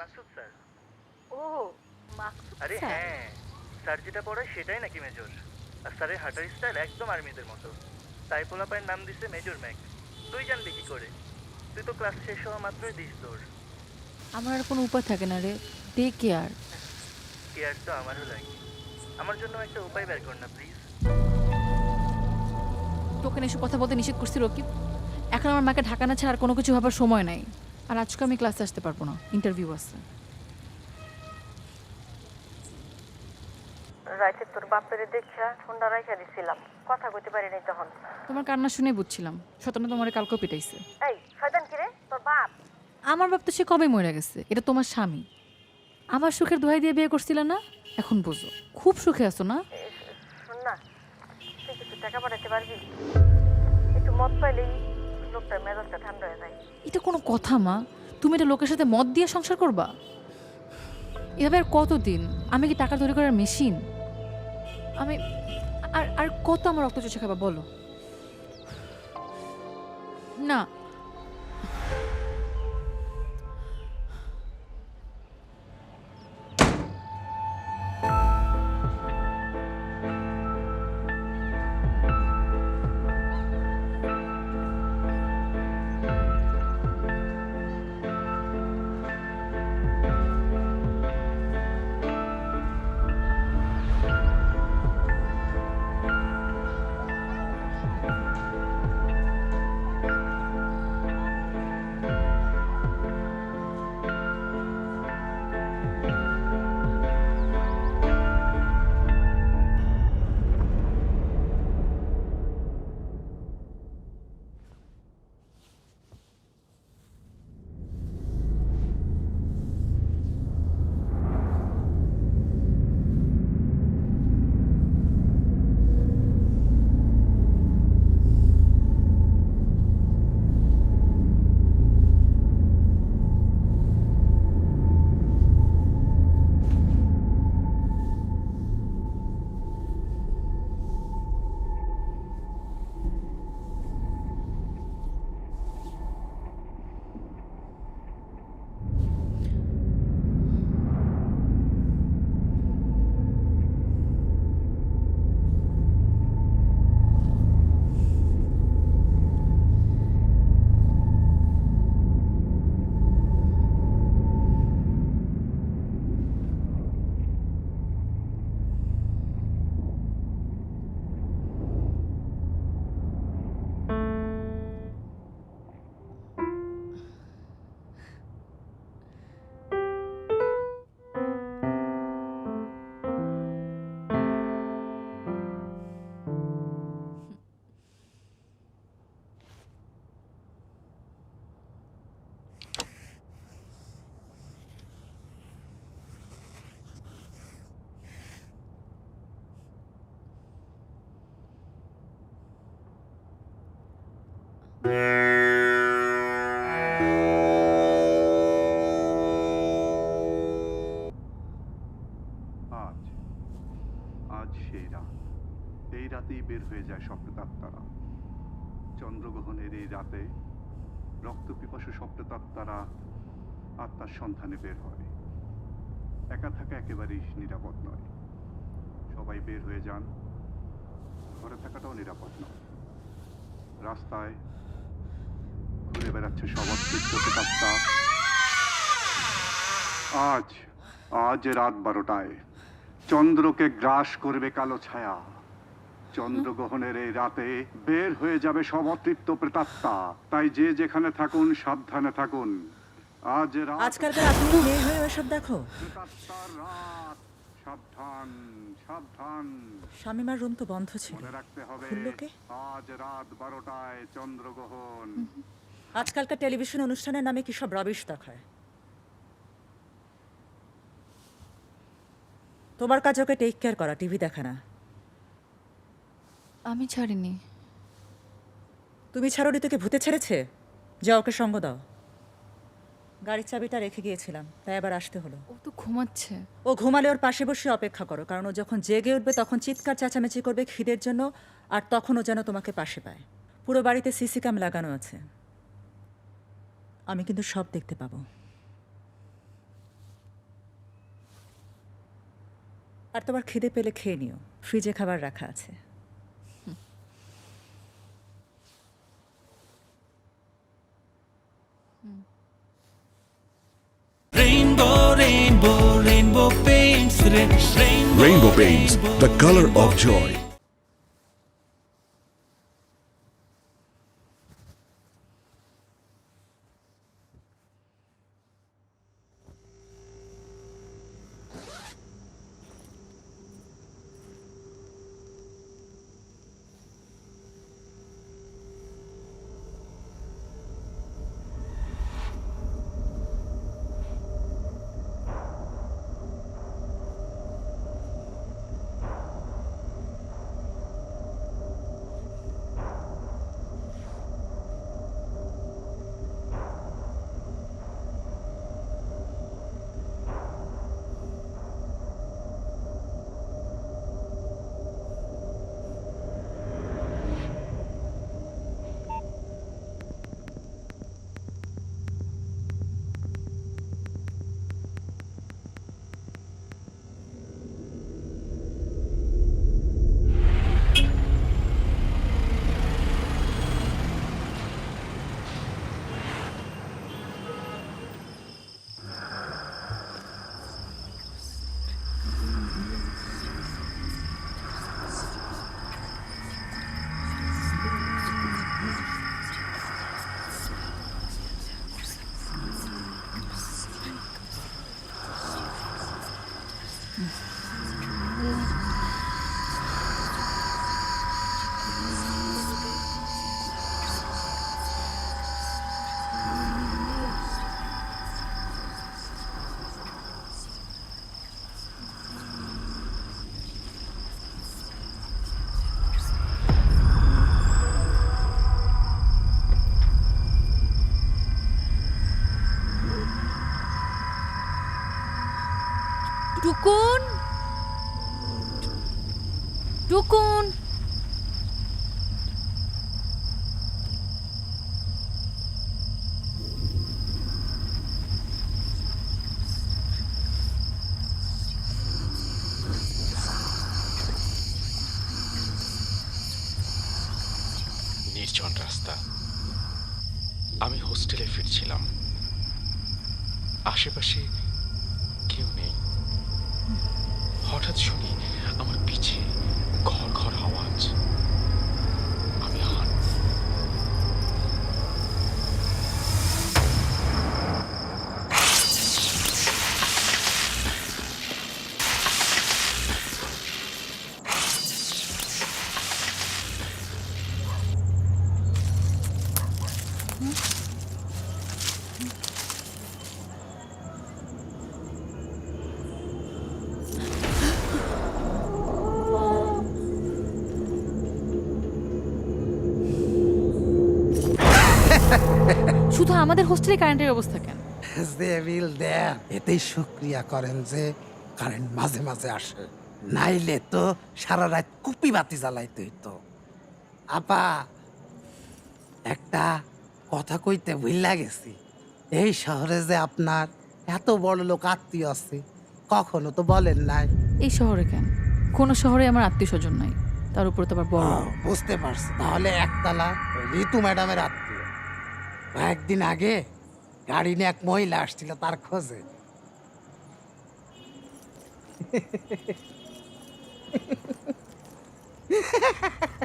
Maksud sir. ও মাকসুদ আরে হ্যাঁ sir যেটা পড়ায় সেটাই নাকি মেজর। আর স্যারের হাঁটার স্টাইল একদম আর্মিদের মতো। তাই পোলাপায়ের নাম দিছে মেজর ম্যাক। তুই জানবি কি করে? তুই তো ক্লাস শেষ হওয়া মাত্রই দিস তোর। আমার আর কোনো উপায় থাকে না রে। দে কেয়ার। কেয়ার তো আমারও লাগে। আমার জন্য একটা উপায় বের কর না প্লিজ। তোকে এসব কথা বলতে নিষেধ করছি রকিব। এখন আমার মাকে ঢাকা না ছাড়া আর কোনো কিছু ভাবার সময় নাই। আর আজকে আমি ক্লাসে আসতে পারব না ইন্টারভিউ আছে। রাইতে তোর বাপের দেখা ঠান্ডা রাইখা দিছিলাম কথা কইতে পারি নাই তখন। তোমার কান্না শুনে বুঝছিলাম শতনা তোমার কালকেও পিটাইছে। এই শয়তান কি রে? তোর বাপ? আমার বাপ তো সে কবে মরে গেছে? এটা তোমার স্বামী। আমার সুখের দোহাই দিয়ে বিয়ে করছিলে না? এখন বোঝো খুব সুখে আছো না? শোন না তুই কিছু টাকা পাঠাতে পারবি? একটু মদ পাইলেই লোকটার মেজাজটা ঠান্ডা হয়ে যায় এটা কোনো কথা, মা। তুমি এটা লোকের সাথে মদ দিয়ে সংসার করবা? এভাবে আর কতদিন? আমি কি টাকা তৈরি করার মেশিন? আমি, আর আর কত আমার রক্ত চোষে খাবা, বলো? না। হয়ে যায় স্বপ্নতাত্তারা চন্দ্রগ্রহণের এই রাতে রক্তপিপাসু স্বপ্নতাত্তারা আত্মার সন্ধানে বের হয়। একা থাকা একেবারেই নিরাপদ নয়। সবাই বের হয়ে যান। ঘরে থাকাটাও নিরাপদ নয়। রাস্তায় ঘুরে বেড়াচ্ছে প্রেতাত্মা আজ আজ রাত বারোটায় চন্দ্রকে গ্রাস করবে কালো ছায়া। চন্দ্রগ্রহণের এই রাতে বের হয়ে যাবে সব অতৃপ্ত প্রেতাত্মা। তাই যে যেখানে থাকুন সাবধানে থাকুন। আজ আজকালকার মেয়ে হয়ে দেখো। প্রেতাত্মার রাত। সাবধান সাবধান। শামিমার রুম তো বন্ধ ছিল। মনে রাখতে হবে খুললো কে? আজ রাত বারোটায় চন্দ্রগ্রহণ। আজকালকার টেলিভিশন অনুষ্ঠানের নামে কি সব রবিশ দেখায়। তোমার কাজ ওকে টেক কেয়ার করা টিভি দেখা না। আমি ছাড়িনি। তুমি ছাড়োনি তোকে ভূতে ছেড়েছে? যা ওকে সঙ্গ দাও। গাড়ির চাবিটা রেখে গিয়েছিলাম তাই আবার আসতে হলো। ও তো ঘুমাচ্ছে। ও ঘুমালে ওর পাশে বসে অপেক্ষা করো কারণ ও যখন জেগে উঠবে তখন চিৎকার চেঁচামেচি করবে খিদের জন্য আর তখন ও যেন তোমাকে পাশে পায়। পুরো বাড়িতে সিসি ক্যাম লাগানো আছে। আমি কিন্তু সব দেখতে পাবো। আর তোমার খিদে পেলে খেয়ে নিও। ফ্রিজে খাবার রাখা আছে। Rainbow, rainbow, rainbow paints, rainbow, Rainbow Paints, the color of joy. টুকুন নির্জন রাস্তা। আমি হোস্টেলে ফিরছিলাম। আশেপাশে কেউ নেই। হঠাৎ শুনি আমার পিছে শুধু আমাদের হোস্টেলে কারেন্টের অবস্থা কেন? যে বিল দেন এতেই শুক্রিয়া করেন যে কারেন্ট মাঝে মাঝে আসে। নাইলে তো সারা রাত কুপি বাতি জ্বালাইতে হইতো। আপা একটা কথা কইতে ভুইলা গেছি। এই শহরে যে আপনার এত বড় লোক আত্মীয় আছে কখনো তো বলেন নাই। এই শহরে কেন? কোনো শহরে আমার আত্মীয় স্বজন নাই। তার উপরে তো আবার বড়। বুঝতে পারছি। তাহলে একতলা ঋতু ম্যাডামের আত্মীয়। কয়েকদিন আগে গাড়ি নিয়ে এক মহিলা আসছিল তার খোঁজে।